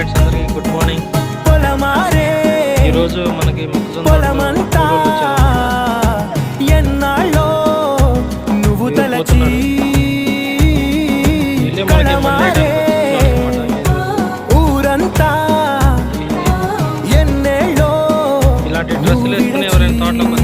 Comrades అందరికి good morning. ఈరోజు మనకి ఊరంతా ఎన్నేళ్ళో ఇలాంటి డ్రెస్సులు వేసుకుని ఎవరైనా తోటలో